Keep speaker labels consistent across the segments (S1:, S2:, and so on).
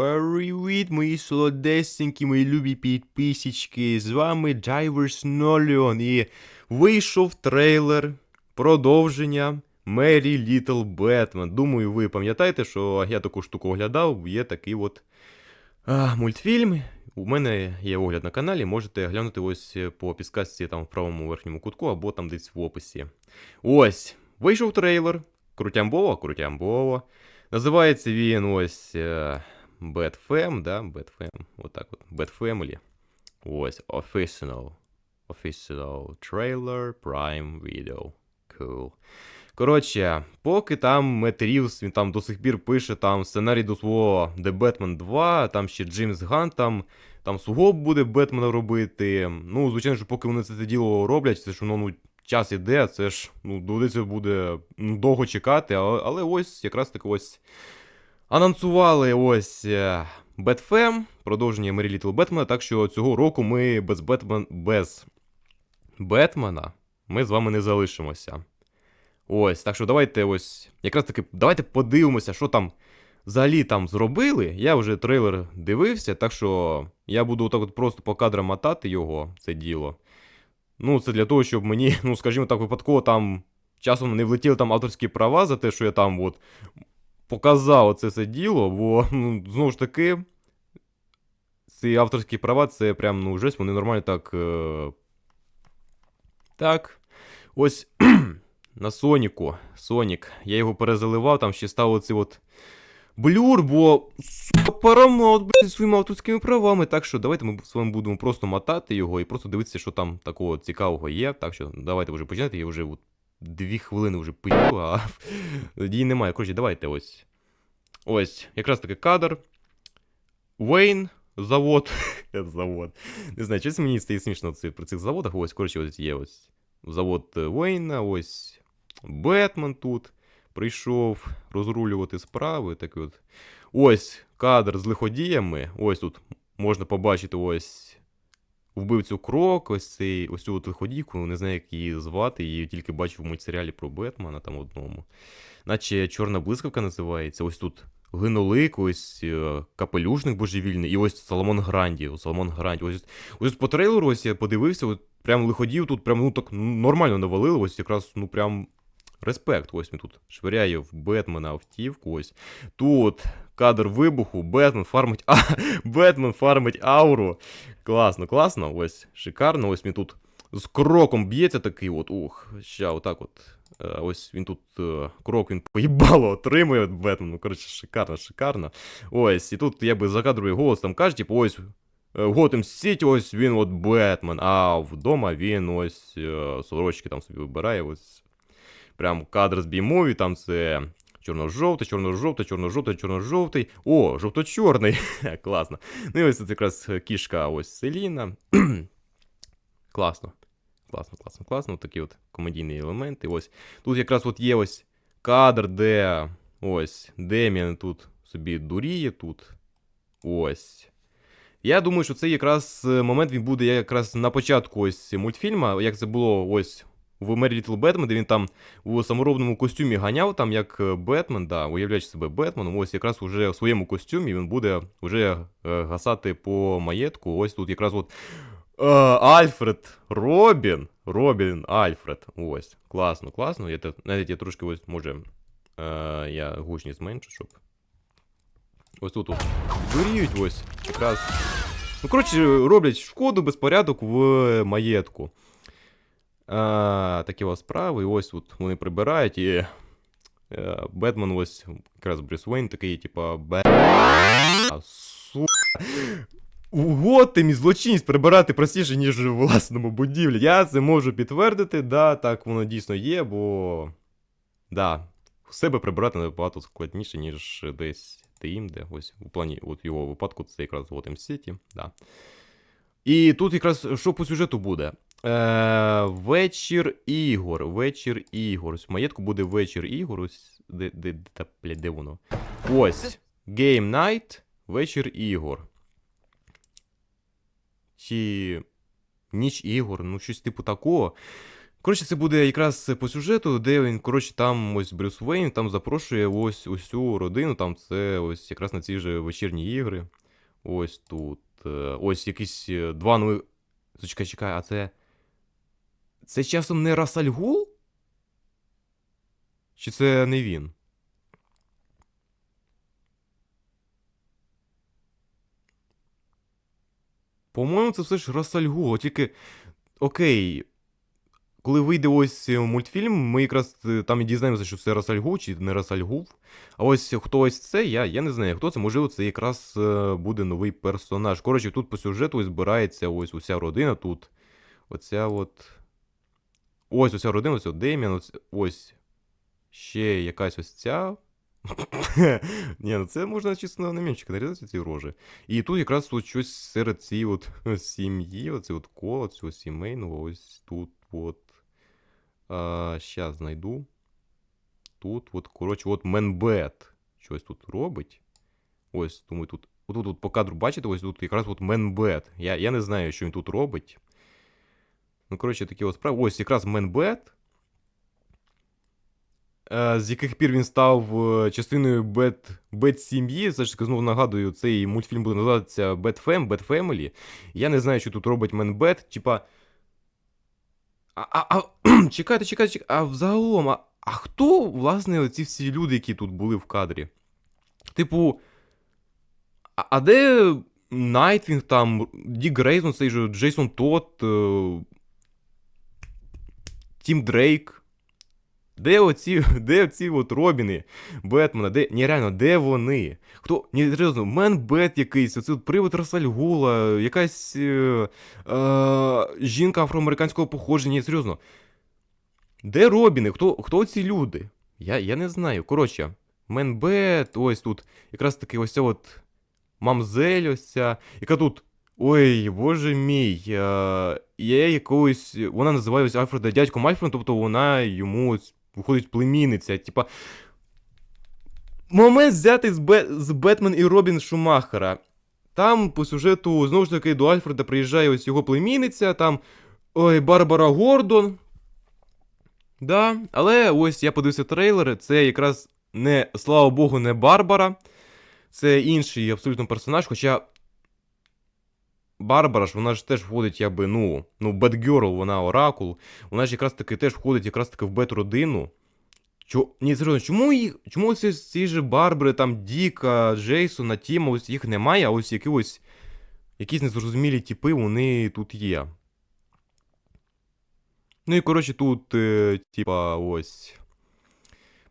S1: Привіт, мої солодесенькі, мої любі підписічки. З вами Джайверс Ноліон. І вийшов трейлер продовження Мері Літл Бетмен. Думаю, ви пам'ятаєте, що я таку штуку оглядав, є такий от а, мультфільм. У мене є огляд на каналі, можете глянути ось по підсказці там в правому верхньому кутку або там десь в описі. Ось, вийшов трейлер. Крутямбово, крутямбово. Називається він ось е, Bad Fam, да? Bad Fam, отак от. Bad Family. Ось, official. Official trailer, Prime Video. Cool. Коротше, поки там Мет Рівс, він там до сих пір пише там сценарій до свого The Batman 2, там ще Джеймс Ган там, там свого буде Бетмена робити. Ну, звичайно, що поки вони це діло роблять, це ж воно ну, час іде, це ж ну, доведеться буде ну, довго чекати, але, але ось якраз таки ось анонсували ось е, Бетфем, продовження Мері Літл Бетмена, так що цього року ми без Бетмен, без Бетмена ми з вами не залишимося. Ось, так що давайте ось, якраз таки, давайте подивимося, що там взагалі там зробили. Я вже трейлер дивився, так що я буду отак от просто по кадрам мотати його, це діло. Ну, це для того, щоб мені, ну, скажімо так, випадково там часом не влетіли там авторські права за те, що я там от показав оце це діло, бо, ну, знову ж таки, ці авторські права це прям, ну, жесть, вони нормально так. Е... Так. Ось на Соніку. Сонік. Я його перезаливав, там ще став оцей от блюр, бо сука, блядь, своїми авторськими правами. Так що давайте ми з вами будемо просто мотати його і просто дивитися, що там такого цікавого є. Так що давайте вже починати. Я вже от дві хвилини вже пию, а її немає. Коротше, давайте ось. Ось, якраз таки кадр. Вейн, завод. завод. Не знаю, щось мені стає смішно при цих заводах. Ось, коротше, ось є ось завод Вейна, ось Бетмен тут прийшов розрулювати справи. Так от. Ось кадр з лиходіями. Ось тут можна побачити ось вбивцю крок, ось цей ось цю лиходійку, не знаю, як її звати, її тільки бачив в мультсеріалі про Бетмена там одному. Наче чорна блискавка називається. Ось тут гинолик, ось е, капелюшник божевільний, і ось Соломон Гранді. Соломон Гранді. Ось ось по трейлеру ось я подивився, прям лиходів тут прям ну так нормально навалили. Ось якраз ну прям Респект, ось він тут швиряє в Бетмена автівку. Ось тут кадр вибуху, Бетмен фармить а, Бетмен фармить ауру. Класно, класно. Ось шикарно. Ось він тут з кроком б'ється такий. от, Ух, ща, отак от. Е, ось він тут е, крок він поїбало отримує Бетмен. Ну, коротше, шикарно, шикарно. Ось, і тут якби закадровий голос там каже, типу, ось. Е, в Готем Сіті ось він от Бетмен, а вдома він ось сорочки там собі вибирає. ось Прям кадр з біймові, там це чорно-жовтий, чорно-жовтий, чорно-жовтий, чорно-жовтий. О, жовто-чорний. Класно. Ну і ось це якраз кішка ось Селіна. класно. Класно, класно, класно. Такі от комедійні елементи. Ось. Тут якраз от є ось кадр, де ось Деміан тут собі дуріє тут. Ось. Я думаю, що це якраз момент він буде якраз на початку ось мультфільма, як це було ось в Мері Літл Бетмен, де він там у саморобному костюмі ганяв, там як е, Бетмен, да, уявляючи себе Бетменом, ось якраз уже в своєму костюмі він буде вже е, гасати по маєтку. Ось тут якраз от е, Альфред Робін. Робін Альфред. Ось. Класно, класно. Я, Навіть я трошки ось може. Е, я гучність зменшу, щоб. Ось тут от ось якраз. Ну, коротше, роблять шкоду, безпорядок в маєтку. А, Такі ось справи. І ось от вони прибирають. І Бетмен ось якраз Брюс Уейн такий, типа, Бет. Сука. Угодим і злочинність прибирати простіше, ніж у власному будівлі. Я це можу підтвердити, да, так воно дійсно є, бо. Да, у себе прибирати набагато складніше, ніж десь тим, де ось у плані от його випадку це якраз Gotham City, да. І тут якраз що по сюжету буде? Е, Вечір ігор. Вечір ігор. В маєтку буде вечір ігор. Ось де, де, де, бля, де воно? Ось. Game Night. Вечір ігор. Чи. Ніч ігор, ну щось типу такого. Коротше, це буде якраз по сюжету, де він, коротше, там ось Брюс Вейн там запрошує ось усю родину, там це ось якраз на ці ж вечірні ігри. Ось тут. е, Ось якісь е, два нових. Чекай, чекай, а це. Це часом не Расальгул? Чи це не він? По-моєму, це все ж Расальгул, тільки. Окей. Коли вийде ось мультфільм, ми якраз е, там і дізнаємося, що це Расальгул чи не Расальгул. А ось хто ось це, я, я не знаю, хто це. Можливо, це якраз е, буде новий персонаж. Коротше, тут по сюжету збирається ось уся родина тут. Оця от. Ось оця родина, ось от Дем'ян, ось, ще якась ось ця. Ні, ну це можна чисто на мінчика нарізати ці рожі. І тут якраз от щось серед цієї от сім'ї, оце от коло, цього сімейного, ось тут от. Щас знайду. Тут, от, коротше, от Менбет щось тут робить. Ось, тому тут. Отут от по кадру бачите, ось тут якраз от Менбет. Я, я не знаю, що він тут робить. Ну, коротше, такі ось справи. Ось якраз Менбет. Е, З яких пір він став е, частиною Бет, Бет сім'ї. Все знову нагадую, цей мультфільм буде називатися Бет Фем, Бет Family. Я не знаю, що тут робить Менбет. Типа. А, а, а, чекайте, чекайте, чекайте. А взагалом, а, а хто, власне, ці всі люди, які тут були в кадрі? Типу. А, а де Найтвінг там, Дік Грейзон, цей же Джейсон Тот, е, Тім Дрейк? Де оці, де оці от Робіни, Бетмена, де, ні, реально, де вони? Хто, ні, серйозно, Мен Бет якийсь, оце привид Расальгула, якась е, е, жінка афроамериканського походження, ні, серйозно. Де Робіни? Хто, хто ці люди? Я, я не знаю. Коротше, Мен Бет, ось тут, якраз таки ось ця от мамзель ось ця, яка тут. Ой, боже мій, е, є якогось. Вона називає Альфреда дядьком Альфредом, тобто вона йому ось виходить племінниця. Типа. Момент взятий з, Бе... з Бетмен і Робін Шумахера. Там по сюжету знову ж таки до Альфреда приїжджає ось його племінниця, там. Ой, Барбара Гордон. Да, але ось я подивився трейлери, це якраз не, слава Богу, не Барбара. Це інший абсолютно персонаж, хоча. Барбара ж, вона ж теж входить, якби, ну, ну, Бетгерл, вона Оракул. Вона ж якраз таки теж входить якраз таки в Бет-родину. Ні, серйозно, чому їх. Чому ось ці ж Барбари, там, Діка, Джейсона, Тіма, ось їх немає, а ось якісь. Якісь незрозумілі типи, вони тут є. Ну і коротше, тут, е, типа, ось.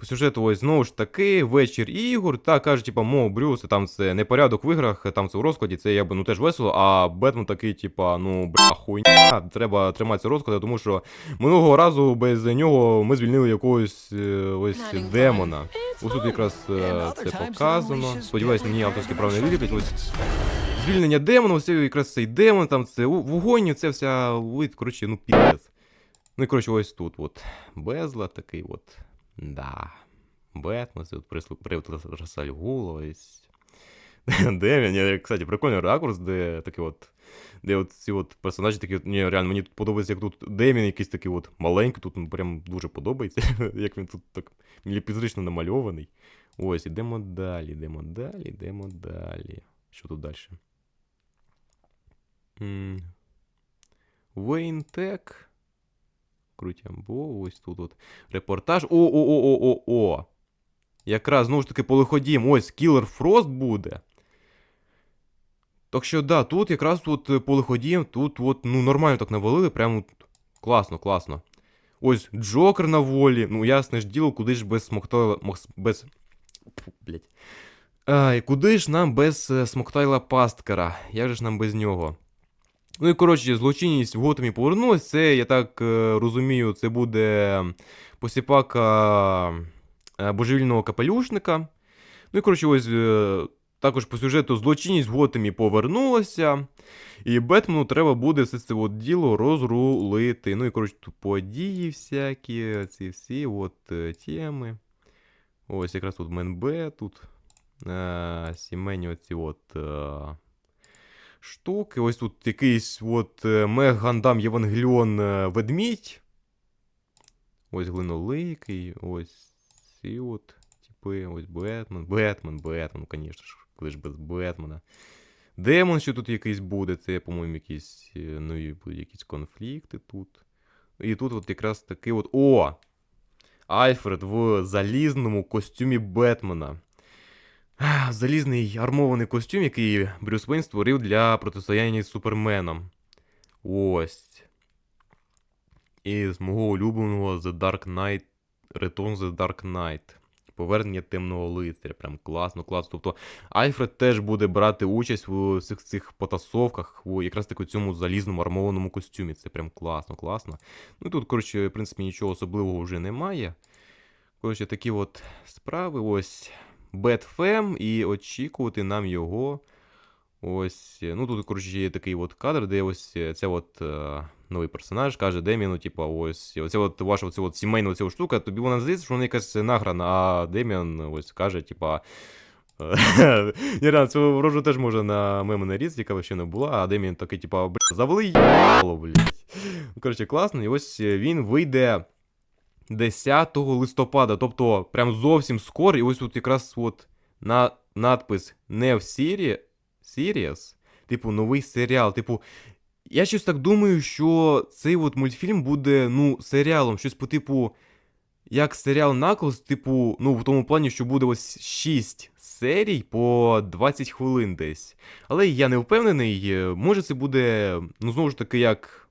S1: По сюжету, ось знову ж таки, вечір ігор. Та каже, типа, мов Брюс, там це непорядок в іграх, там це у розкладі, це якби ну теж весело. А Бетмен такий, типа, ну бля, хуйня, треба триматися розкладу, тому що минулого разу без нього ми звільнили якогось е, ось демона. Ось тут якраз е, це показано. Сподіваюсь, мені авторські права не виліплять. Ось звільнення демона, ось якраз цей демон, там це у- вогонь, це вся вид, коротше, ну піздець. Ну і коротше, ось тут от безла такий от. Да. Бетмен, це от прислуг привид Расальгула, ось. Дем'ян, я, кстати, прикольний ракурс, де такий от. Де от ці от персонажі такі, ні, реально, мені тут подобається, як тут Демін якийсь такий от маленький, тут ну, прям дуже подобається, як він тут так міліпізрично намальований. Ось, ідемо далі, йдемо далі, йдемо далі. Що тут далі? Tech. Крутямбо, ось тут от. Репортаж. О-о-о-о-о-о. Якраз, знову ж таки, полиходім. Ось Кілер Фрост буде. Так що, да, тут якраз е, полиходім, тут от, ну, нормально так навалили, прямо класно, класно. Ось Джокер на волі. Ну, ясне ж діло, куди ж без смоктайла. без. Ай, куди ж нам без е, смоктайла Пасткера? Як же ж нам без нього? Ну і коротше, злочинність в Готемі повернулась. Це, я так е, розумію, це буде посіпака е, божевільного капелюшника. Ну і коротше, ось е, також по сюжету злочинність в Готемі повернулася. І Бетмену треба буде все це от діло розрулити. Ну і коротше, тут події всякі, ці всі от теми. Ось якраз тут МНБ, тут е, сімейні оці от. Е, штуки. Ось тут якийсь от е, Мег Гандам Євангеліон е, ведмідь. Ось глиноликий, ось ці от типи, ось Бетмен, Бетмен, Бетмен, звісно ж, коли ж без Бетмена. Демон, що тут якийсь буде, це, по-моєму, якісь е, нові будуть якісь конфлікти тут. І тут от якраз такий от. О! Альфред в залізному костюмі Бетмена. Залізний армований костюм, який Брюс Вейн створив для протистояння з Суперменом. Ось. І з мого улюбленого The Dark Knight. Return the Dark Knight. Повернення темного лицаря. Прям класно, класно. Тобто Альфред теж буде брати участь у цих цих потасовках, у якраз таки цьому залізному армованому костюмі. Це прям класно, класно. Ну тут, коротше, в принципі, нічого особливого вже немає. Коротше, такі от справи. Ось Бетфем, і очікувати нам його. Ось. Ну тут, коротше, є такий от кадр, де ось ця от е, новий персонаж каже Деміану, типа, ось оця от ваша оця от сімейна оця штука, тобі вона здається, що вона якась награна, а Деміан ось каже, типа. е, Ні, цю ворожу теж може на меми наріз, яка ще не була, а Деміан такий, типа, бля, завали їбало, блядь. Коротше, класно, і ось він вийде 10 листопада, тобто прям зовсім скоро, і ось тут якраз от на надпис не в типу, новий серіал. Типу, я щось так думаю, що цей от мультфільм буде, ну, серіалом, щось по типу, як серіал Наклз, типу, ну, в тому плані, що буде ось 6 серій по 20 хвилин десь. Але я не впевнений, може це буде, ну, знову ж таки, як.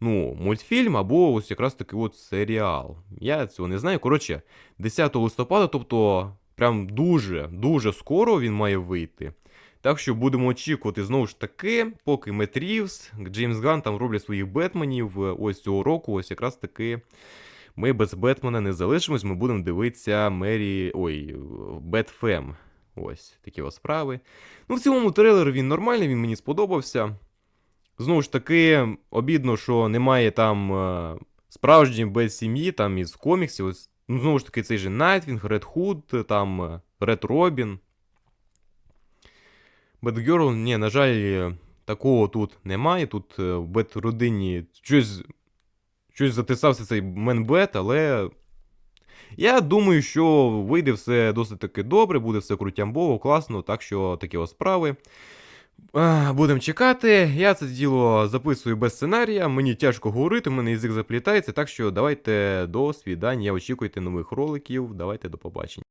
S1: Ну, мультфільм або ось якраз таки от серіал. Я цього не знаю. Коротше, 10 листопада, тобто, прям дуже, дуже скоро він має вийти. Так що будемо очікувати знову ж таки, поки Мет Рівз, Джеймс Ган там роблять своїх Бетменів ось цього року, ось якраз таки ми без Бетмена не залишимось, ми будемо дивитися Мері. Ой, Бетфем. Ось такі ось справи. Ну, в цілому трейлер він нормальний, він мені сподобався. Знову ж таки, обідно, що немає там е, справжньої без сім'ї, там із коміксів. Ось, ну, знову ж таки, цей же Найтвінг, Ред Худ, там е, Ред Робін. Бетгерл, ні, на жаль, е, такого тут немає. Тут е, в Бет-родині щось, щось затисався цей Менбет, але. Я думаю, що вийде все досить таки добре, буде все крутямбово, класно, так що такі ось справи. Будемо чекати. Я це діло записую без сценарія. Мені тяжко говорити, у мене язик заплітається. Так що давайте до свідання. Очікуйте нових роликів. Давайте до побачення.